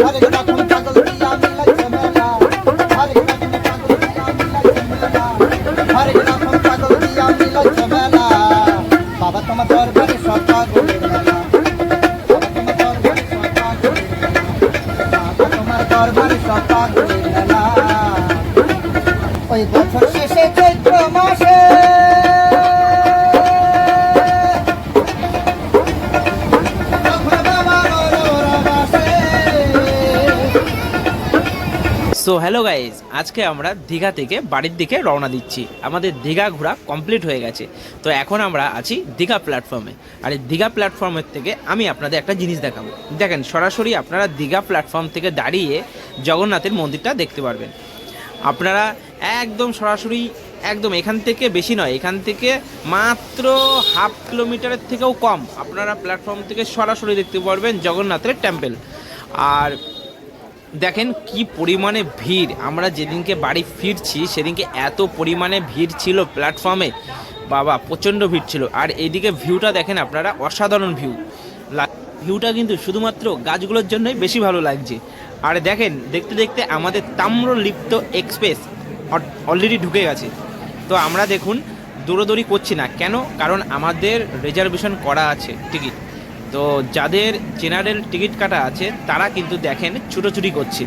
Dale, dale, dale. So hello guys আজকে আমরা দীঘা থেকে বাড়ির দিকে রওনা দিচ্ছি। আমাদের দীঘা ঘোরা কমপ্লিট হয়ে গেছে। তো এখন আমরা আছি দীঘা প্ল্যাটফর্মে আর এই দীঘা প্ল্যাটফর্মের থেকে আমি আপনাদের একটা জিনিস দেখাবো। দেখেন, সরাসরি আপনারা দীঘা প্ল্যাটফর্ম থেকে দাঁড়িয়ে জগন্নাথের মন্দিরটা দেখতে পারবেন। আপনারা একদম সরাসরি, একদম এখান থেকে বেশি নয়, এখান থেকে মাত্র হাফ কিলোমিটারের থেকেও কম আপনারা প্ল্যাটফর্ম থেকে সরাসরি দেখতে পারবেন জগন্নাথের টেম্পল আর দেখেন কি পরিমাণে ভিড়। আমরা যেদিনকে বাড়ি ফিরছি, সেদিনকে এত পরিমাণে ভিড় ছিল প্ল্যাটফর্মে বাবা, প্রচণ্ড ভিড় ছিল। আর এইদিকে ভিউটা দেখেন আপনারা, অসাধারণ ভিউ ভিউটা কিন্তু শুধুমাত্র গাছগুলোর জন্যই বেশি ভালো লাগছে। আর দেখেন, দেখতে দেখতে আমাদের তাম্রলিপ্ত এক্সপ্রেস অলরেডি ঢুকে গেছে। তো আমরা দেখুন, দৌড়োদৌড়ি করছি না। কেন? কারণ আমাদের রিজার্ভেশন করা আছে টিকিট তো যাদের জেনারেল টিকিট কাটা আছে, তারা কিন্তু দেখেন ছুটোছুটি করছে।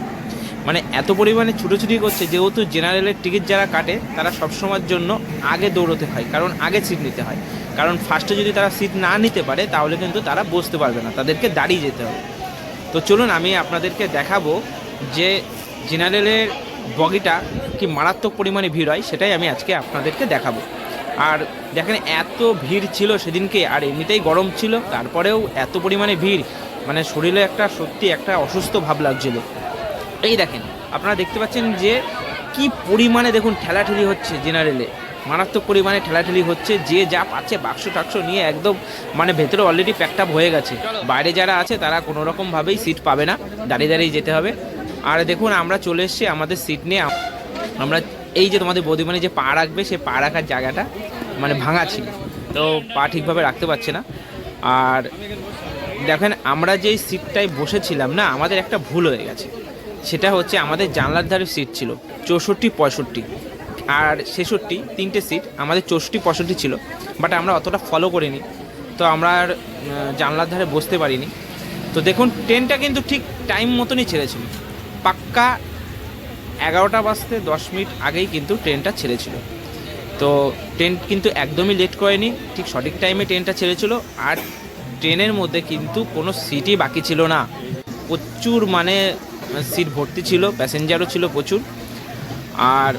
মানে এত পরিমাণে ছুটোছুটি করছে, যেহেতু জেনারেলের টিকিট যারা কাটে, তারা সবসময়ের জন্য আগে দৌড়তে হয়, কারণ আগে সিট নিতে হয়। কারণ ফার্স্টে যদি তারা সিট না নিতে পারে, তাহলে কিন্তু তারা বসতে পারবে না, তাদেরকে দাঁড়িয়ে যেতে হবে। তো চলুন আমি আপনাদেরকে দেখাবো যে জেনারেলের বগিটা কি মারাত্মক পরিমাণে ভিড় হয়, সেটাই আমি আজকে আপনাদেরকে দেখাবো। আর দেখেন এত ভিড় ছিল সেদিনকে, আর এমনিতেই গরম ছিল, তারপরেও এত পরিমাণে ভিড়। মানে শরীরে একটা সত্যি একটা অসুস্থ ভাব লাগছিল। এই দেখেন, আপনারা দেখতে পাচ্ছেন যে কি পরিমাণে দেখুন ঠেলাঠেলি হচ্ছে জেনারেলে। মারাত্মক পরিমাণে ঠেলাঠেলি হচ্ছে, যে যা পাচ্ছে বাক্স টাক্স নিয়ে একদম মানে ভেতরে অলরেডি প্যাকড আপ হয়ে গেছে। বাইরে যারা আছে তারা কোনো রকমভাবেই সিট পাবে না, দাঁড়িয়ে দাঁড়িয়ে যেতে হবে। আর দেখুন, আমরা চলে এসেছি আমাদের সিট নিয়ে। আমরা এই যে তোমাদের বৌদিমানে যে পা রাখবে, সে পা রাখার জায়গাটা মানে ভাঙা ছিল। তো পা ঠিকভাবে রাখতে পারছে না। আর দেখেন, আমরা যেই সিটটায় বসেছিলাম না, আমাদের একটা ভুল হয়ে গেছে। সেটা হচ্ছে আমাদের জানলার ধারে সিট ছিল, চৌষট্টি, পঁয়ষট্টি। আর ছেষট্টি, তিনটে সিট, আমাদের চৌষট্টি, পঁয়ষট্টি ছিল। বাট আমরা অতটা ফলো করিনি। তো আমরা আর জানলার ধারে বসতে পারিনি। তো দেখুন ট্রেনটা কিন্তু ঠিক টাইম মতনই ছেড়েছিল পাক্কা এগারোটা বাজতে দশ মিনিট আগেই কিন্তু ট্রেনটা ছেড়েছিল। তো ট্রেন কিন্তু একদমই লেট করেনি, ঠিক সঠিক টাইমে ট্রেনটা ছেড়েছিল আর ট্রেনের মধ্যে কিন্তু কোনো সিটই বাকি ছিল না। প্রচুর মানে সিট ভর্তি ছিল প্যাসেঞ্জারও ছিল প্রচুর। আর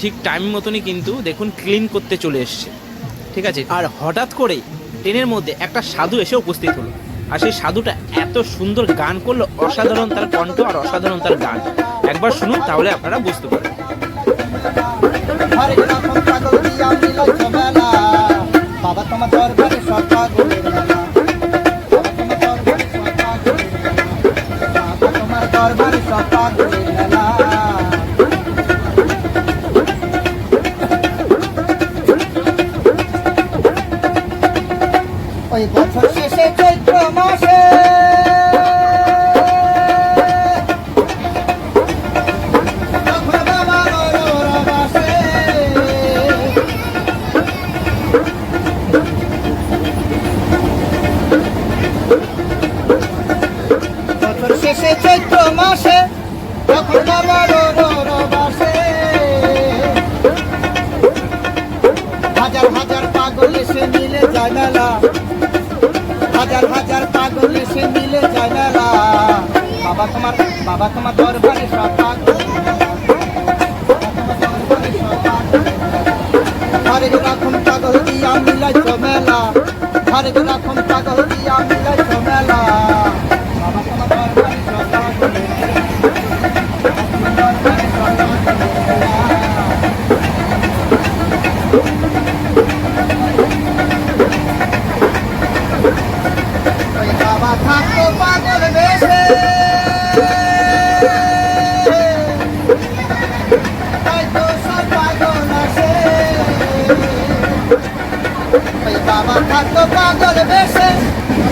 ঠিক টাইম মতনই কিন্তু দেখুন ক্লিন করতে চলে এসছে। ঠিক আছে? আর হঠাৎ করেই ট্রেনের মধ্যে একটা সাধু এসে উপস্থিত হলো। আর সেই সাধুটা এত সুন্দর গান করল, অসাধারণ তার কণ্ঠ আর অসাধারণ তার গান। একবার শুনুন, তাহলে আপনারা বুঝতে পারবেন। বাবা তোমার চৈত্র মাসে। শেষে চৈত্র মাসে তখন বাবার বাসে। হাজার হাজার পাগল এসে মিলে মেলা হাজার হাজার পাগল এসে মিলে যায় বাবা তোমার বাবা তোমার দরবারে সব পাগল। হরেক রকম পাগল দিয়া মিলাইছ মেলা। হরেক রকম পাগল দিয়া মিলাইছ মেলা বাবা তোমার দরবারে সব পাগল দরবারে সব পাগল ওই বাবা থাকতো পাগল বেশে তাই তো সব পাগল আসে ওই বাবা থাকতো পাগল বেশে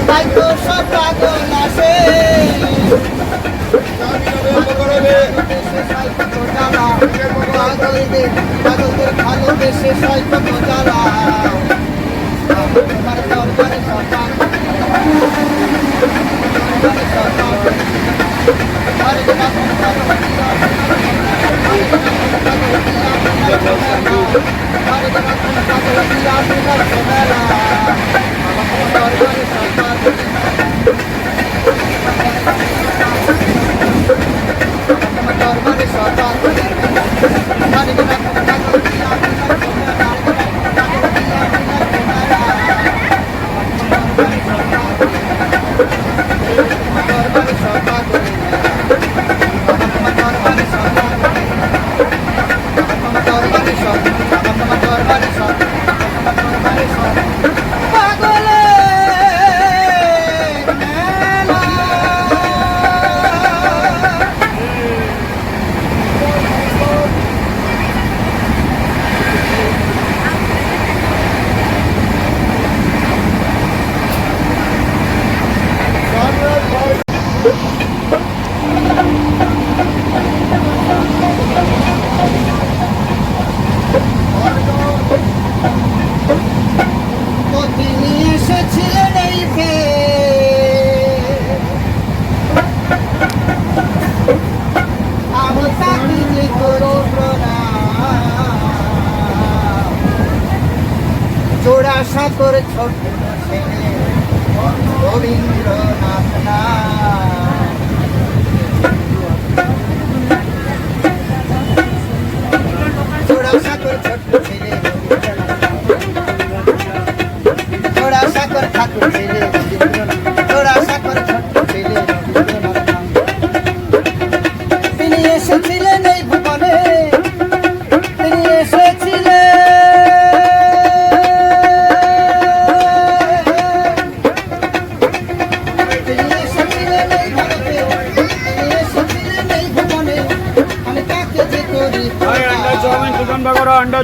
তাই তো সব পাগল আসে। পাগলদের পাগলদের ভালোবেসে সয় কত জ্বালা তোমার দরবারে সরকার দরবারে সরকার হরে নাম হরে নাম পাগল দিয়া মিলন মেলা দরবারে সরকার দরবারে সরকার হরে নাম পাগল দিয়া মিলন দরবারে সরকার দরবারে সরকার দরবারে সরকার দরবারে সরকার দরবারে সরকার পাগলে মেলা তো তিনি এসেছিলেন এই ফের। আমি তাকে যে করো প্রণাম। জোড়াসা করে ছোট রবীন্দ্রনাথ নাম। জোড়াসা করে ছোট ছেলে তিনি এসেছিলেন এই ভুবনে। ভাই আন্ডা চাউমিন চিকেন পাকোড়া আন্ডা